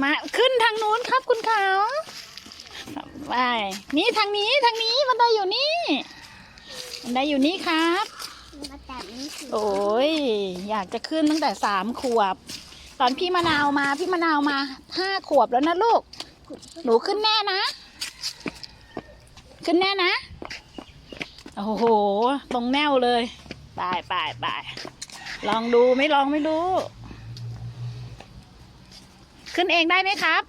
มาขึ้นทางนู้นครับคุณเขาไปนี่ทางนี้ทางนี้บันไดอยู่นี่บันไดอยู่นี่ครับ โอ้ยอยากจะขึ้นตั้งแต่สามขวบ ตอนพี่มะนาวมาพี่มะนาวมาห้าขวบแล้วนะลูก หนูขึ้นแน่นะ ขึ้นแน่นะ โอ้โห ตรงแนวเลยไปไปไปลองดูไม่ลองไม่รู้ ขึ้นเองได้ไหมครับ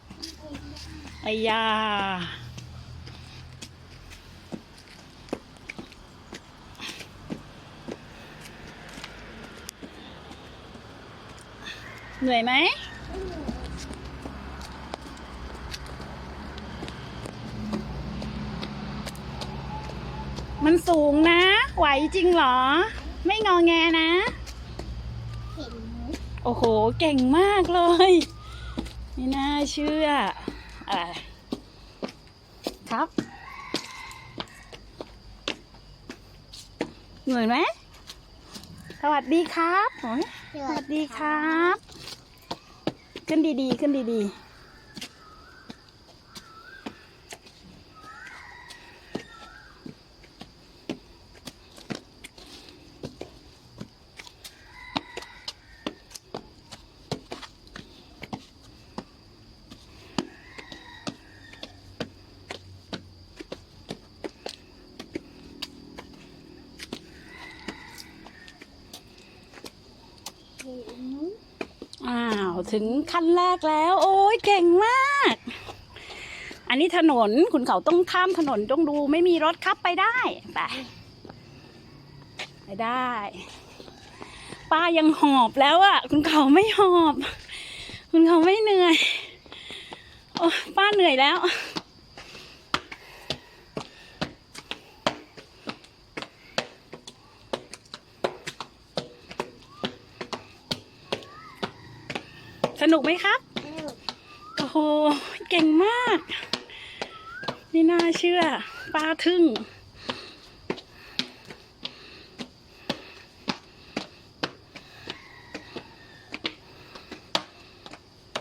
ไอ้ยาเหนื่อยไหมมันสูงนะ ไหวจริงเหรอ ไม่งอแงนะเห็นไหมโอ้โห เก่งมากเลย ไม่น่าเชื่ออะไรครับ เหนื่อยไหม สวัสดีครับโอ้ยสวัสดีครับ ขึ้นดีๆ ขึ้นดีๆ เห็นไหม อ้าว ถึงขั้นแรกแล้ว โอ้ยเก่งมาก อันนี้ถนนคุณเขาต้องข้ามถนนต้องดูไม่มีรถขับไปได้ไปไปได้ ป้ายังหอบแล้วอะคุณเขาไม่หอบ คุณเขาไม่เหนื่อย โอ้ป้าเหนื่อยแล้ว สนุกไหมครับเอ้าโอ้โห เก่งมากไม่น่าเชื่อป้าทึ่ง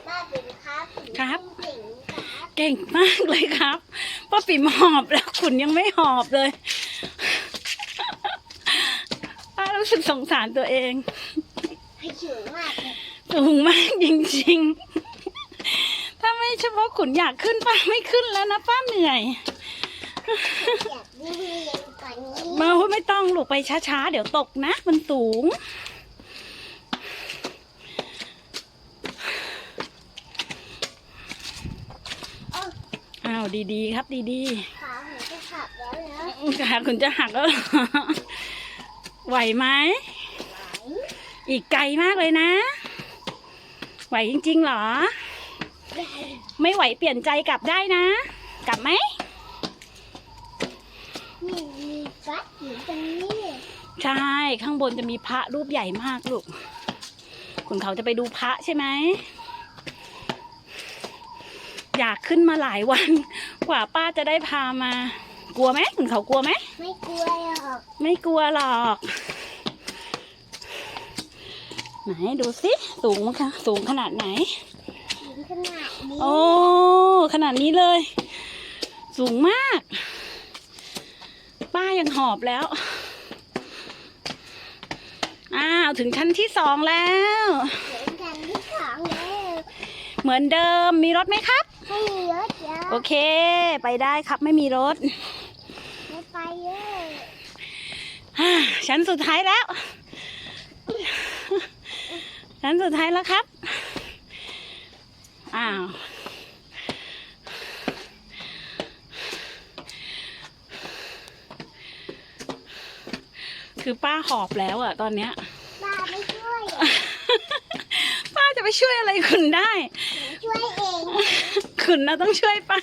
บ้าเป็นครับครับเก่ง ครับ เก่งมากเลยครับ ป้าปิ่มหอบแล้วขุนยังไม่หอบเลย ป้ารู้สึกสงสารตัวเอง ให้สูงมากเลย สูงมากจริงๆ ถ้าไม่เฉพาะขุนอยากขึ้นป้าไม่ขึ้นแล้วนะป้าเหนื่อยอยากวิ่งเร็วกว่านี้มาพูดไม่ต้องลูกไปช้าๆ เดี๋ยวตกนะ มันสูงเอ้าอ้าวดีๆ ครับดีขาผมจะขับแล้วนะๆขาคุณจะหักแล้วเหรอไหวไหมไหวอีกไกลมากเลยนะ ไหวจริงๆเหรอได้ไม่ไหวเปลี่ยนใจกลับได้นะ กลับไหมนี่มีฟัดอยู่ตรงนี้ใช่ข้างบนจะมีพระรูปใหญ่มากลูกคุณเขาจะไปดูพระใช่ไหมอยากขึ้นมาหลายวัน กว่าป้าจะได้พามากลัวไหมคุณเขากลัวไหมไม่กลัวหรอก ไม่กลัวหรอก ไหนดูสิสูงมั้ยคะสูงขนาดไหนถึงขนาดนี้โอ้ขนาดนี้เลย สูงมาก ป้ายังหอบแล้ว อ้าวถึงชั้นที่สองแล้ว ถึงกันที่สองแล้วเหมือนเดิมมีรถไหมครับ ไม่มีรถแล้วโอเค ไปได้ครับไม่มีรถ ไม่ไปเลยอ่าชั้นสุดท้ายแล้ว ชั้นสุดท้ายแล้วครับ อ้าว คือป้าหอบแล้วอะตอนเนี้ย ป้าไม่ช่วยป้าจะไปช่วยอะไรคุณได้ ช่วยเอง คุณน่ะต้องช่วยป้า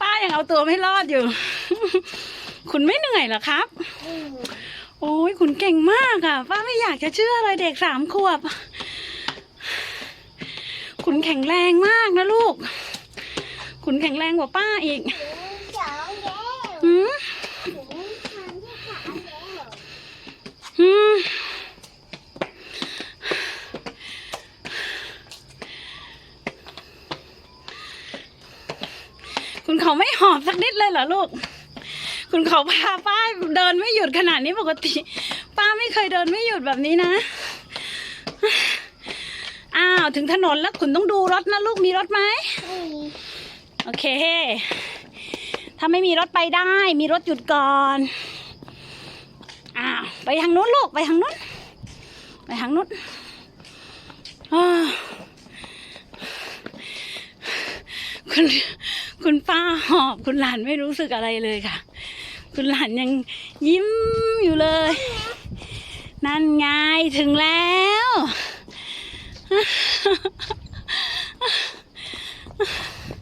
ป้ายังเอาตัวไม่รอดอยู่ คุณไม่เหนื่อยเหรอครับอืม โอ้ยคุณเก่งมากอะป้าไม่อยากจะเชื่อเลยเด็กสามขวบ คุณแข็งแรงมากนะลูก คุณแข็งแรงกว่าป้าอีกหืมหืมคุณเขาไม่หอบสักนิดเลยเหรอลูก คุณเขาพาป้าเดินไม่หยุดขนาดนี้ปกติ ป้าไม่เคยเดินไม่หยุดแบบนี้นะ อ้าวถึงถนนแล้วคุณต้องดูรถนะลูกมีรถไหมโอเค ถ้าไม่มีรถไปได้ มีรถหยุดก่อน อ้าวไปทางนู้นลูกไปทางนู้น ไปทางนู้นคุณคุณป้าหอบคุณหลานไม่รู้สึกอะไรเลยค่ะ คุณหลานยังยิ้มอยู่เลย นั่นไงถึงแล้ว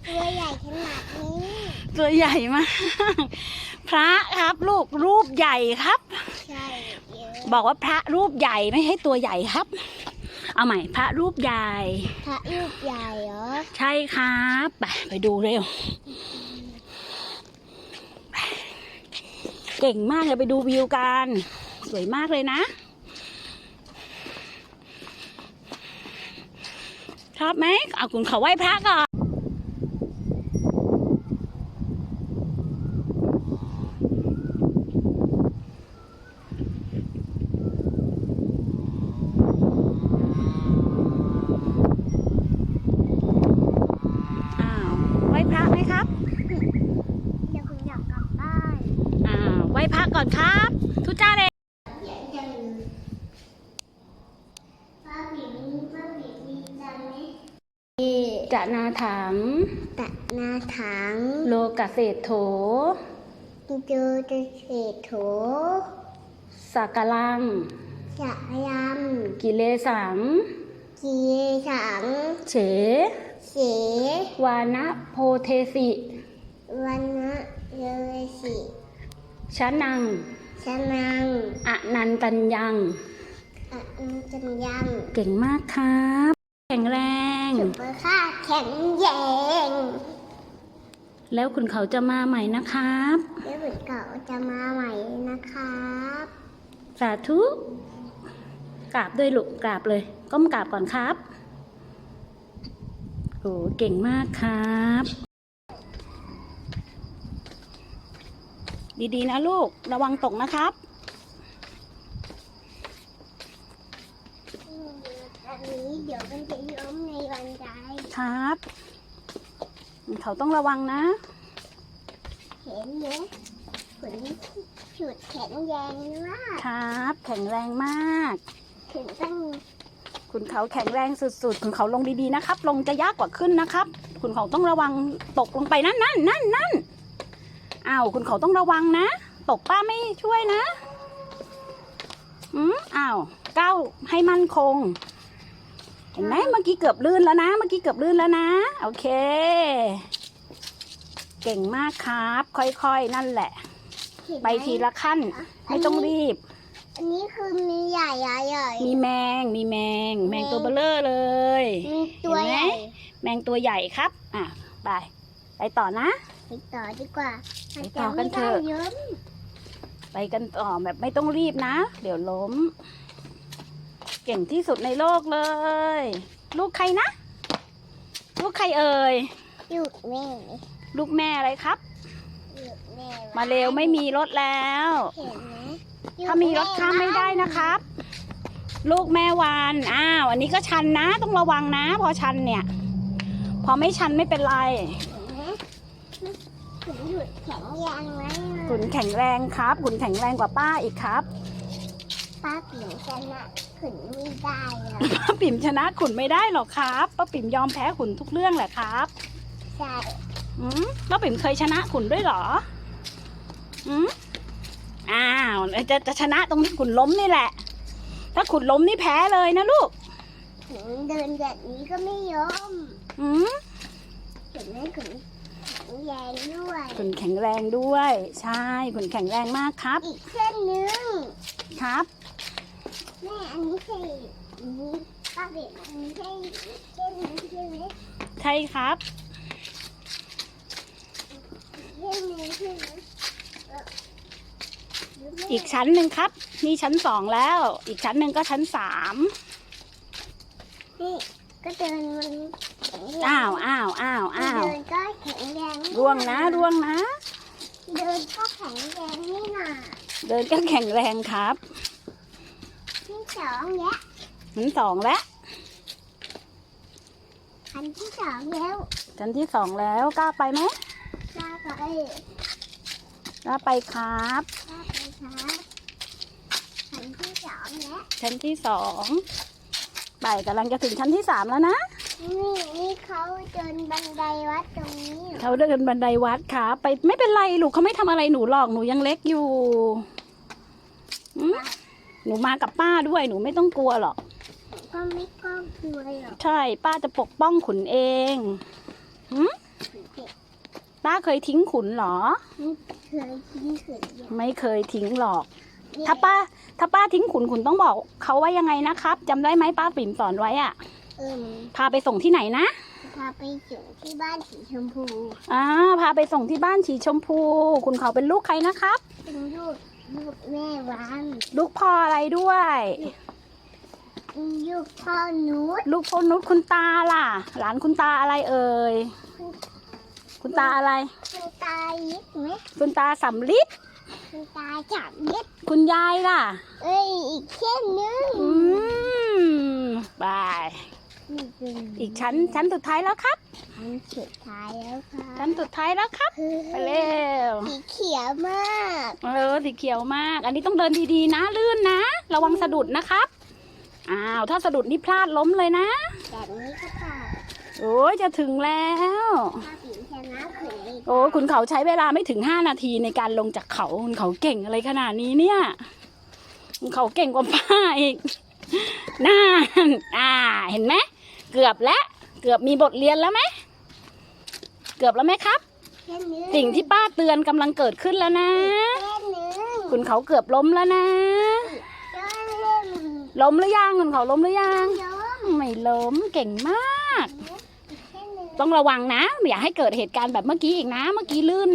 ตัวใหญ่ขนาดนี้ ตัวใหญ่มาก พระครับลูกรูปใหญ่ครับ ใช่เยอะบอกว่าพระรูปใหญ่ไม่ใช่ตัวใหญ่ครับ เอาใหม่พระรูปใหญ่ พระลูกใหญ่เหรอ ใช่ครับ ไปไปดูเร็ว เก่งมากเลยไปดูวิวกัน สวยมากเลยนะ ชอบไหมเอาคุณเขาไหว้พระก่อน อ้าวไหว้พระไหมครับ เดี๋ยวคุณอยากกลับบ้าน อ้าวไหว้พระก่ อนครับทุจ้าเลยอยากจะป้าบีมีป้าบีมีจังไหมจะนาถังตะนาถังโลกเศรษโถเจอจะเศษโถสักกลังจะยกิเลสังำกีสังเฉเสวานะโพเทสิวันนะเลยสิ ชะนัง ชะนังอนันตัญญังอะอันจันยัง เก่งมากครับ แข็งแรงสุปเปอร์ค่าแข็งแรงแล้วคุณเขาจะมาใหม่นะครับเดี๋ยวเหมือนเก่าจะมาใหม่นะครับ สาธุกราบด้วยลูกกราบเลย ก้มกราบก่อนครับโหเก่งมากครับ ดีๆ นะลูก ระวังตกนะครับ อันนี้เดี๋ยวมันจะล้มในวันใจครับ เขาต้องระวังนะ เห็นไหมผลฉุดแข็งแรงมากครับ แข็งแรงมาก ถึงตั้งคุณเขาแข็งแรงสุดๆคุณเขาลงดีๆนะครับ ลงจะยากกว่าขึ้นนะครับคุณเขาต้องระวังตกลงไปนั่นนั่นนั่นนั่น อ้าวคุณเขาต้องระวังนะ ตกป้าไม่ช่วยนะอืมอ้าวก้าวให้มั่นคง เห็นไหมเมื่อกี้เกือบลื่นแล้วนะ เมื่อกี้เกือบลื่นแล้วนะ โอเค เก่งมากครับ ค่อยๆ นั่นแหละเห็นหมไปทีละขั้น ไม่ต้องรีบ อันนี้คือมีใหญ่ใหญ่ใหญ่มีแมง มีแมง แมงตัวเบลเลอร์เลยมีตัวใหญ่ แมงตัวใหญ่ครับ อะ ไป ไปต่อนะ ไปต่อดีกว่าไปต่อกันเถอะมัจไม่ได้เยอะไปกันต่อแบบไม่ต้องรีบนะ เดี๋ยวล้ม เก่งที่สุดในโลกเลย ลูกใครนะ ลูกใครเอ่ยหยุดแม่ ลูกแม่อะไรครับหยุดแม่มาเร็วไม่มีรถแล้วเห็นไหมถ้ามีรถข้ามไม่ได้นะครับ ลูกแม่วานอ้าวอันนี้ก็ชันนะ ต้องระวังนะ พอชันเนี่ย พอไม่ชันไม่เป็นไร เห็นไหมถึงหยุดแข็งแรงไหมขุนแข็งแรงครับขุนแข็งแรงกว่าป้าอีกครับป้าปิ่นชนะขึ้นไม่ได้อะป้าปิ่มชนะขุนไม่ได้หรอกครับป้าปิ่มยอมแพ้ขุนทุกเรื่องแหละครับใช่อืมป้าปิ่มเคยชนะขุนด้วยเหรออืมอ้าวแล้วจะจะชนะตรงที่ขุนล้มนี่แหละ ถ้าขุนล้มนี่แพ้เลยนะลูกถึงเดินแบบนี้ก็ไม่ยอมอืมเห็นไหมขุนแข็ งแรงด้วยขุนแข็งแรงด้วย ใช่ขุนแข็งแรงมากครับ อีกเส้นหนึ่งครับแม่อันนี้ใช่อันนี้ป้าเด็กอันนี้ใช่เส้นนี้ใช่ไหมใช่ครับเส้นนี้ใช่ไหมเออหรืไม่อีกชั้นหนึ่งครับ นี่ชั้นสองแล้ว อีกชั้นหนึ่งก็ชั้นสามนี่ก็เดินมันแข็งแรงอ้าวอ้าวอ้าวอ้าวเดินก็แข็ งแรงร่วงนะร่วงนะ เดินก็แข็งแรงนี่น่ะเดินก็แข็งแรงครับที่สองแล้วชั้นสองแล้วอันที่สองแล้วชั้นที่สองแล้วกล้าไปไหมลาไปกล้าไปครับลาไปครับอันที่สองแล้วชั้นที่สองไปกำลังจะถึงชั้นที่สามแล้วนะ นี่นี่เขาเดินบันไดวัดตรงนี้เหรอเขาเดินบันไดวัดครับไปไม่เป็นไรลูกเขาไม่ทำอะไรหนูหรอกหนูยังเล็กอยู่อืมหนูมากับป้าด้วยหนูไม่ต้องกลัวหรอก ก็ไม่กล้ากลัวหรอกใช่ป้าจะปกป้องขุนเองหืมเด็กป้าเคยทิ้งขุนเหรอ ไม่เคยทิ้งเสือเดียวไม่เคยทิ้งหรอก ถ้าป้า ถ้าป้าทิ้งขุนขุนต้องบอกเขาว่ายังไงนะครับจำได้ไหมป้าปิ่มสอนไว้อะ เอิมพาไปส่งที่ไหนนะพาไปส่งที่บ้านสีชมพูอ่าพาไปส่งที่บ้านสีชมพู คุณเขาเป็นลูกใครนะครับ เป็นลูกลูกแม่วันลูกพ่ออะไรด้วยลูกพ่อนุชลูกพ่อนุชคุณตาล่ะ หลานคุณตาอะไรเอ่ยคุณตาอะไร คุณตายิดไหมคุณตาสำลิดคุณตาจับยิดคุณยายล่ะ เอ้ยอีกแค่นึงอืมบายนี่เป็น อีกชั้นชั้นสุดท้ายแล้วครับอันสุดท้ายแล้วค่ะชั้นสุดท้ายแล้วครับ ไปเร็ว สีเขียวมากเออสีเขียวมาก อันนี้ต้องเดินดีๆนะลื่นนะ ระวังสะดุดนะครับ อ้าว ถ้าสะดุดนี่พลาดล้มเลยนะ แบบนี้ก็ตาโอ้ยจะถึงแล้ว ถ้าผิวชนะขืนเลยโอ้ยคุณเขาใช้เวลาไม่ถึงห้านาทีในการลงจากเขาคุณเขาเก่งอะไรขนาดนี้เนี่ยคุณเขาเก่งกว่าป้าอีกน่านอ่า เห็นไหม เกือบแล้วเกือบมีบทเรียนแล้วไหมเกือบแล้วไหมครับ สิ่งที่ป้าเตือนกำลังเกิดขึ้นแล้วนะ คุณเขาเกือบล้มแล้วนะล้มหรือยังคุณเขาล้มหรือยังไม่ล้มเก่งมาก ต้องระวังนะ อย่าให้เกิดเหตุการณ์แบบเมื่อกี้อีกนะ เมื่อกี้ลื่นนะ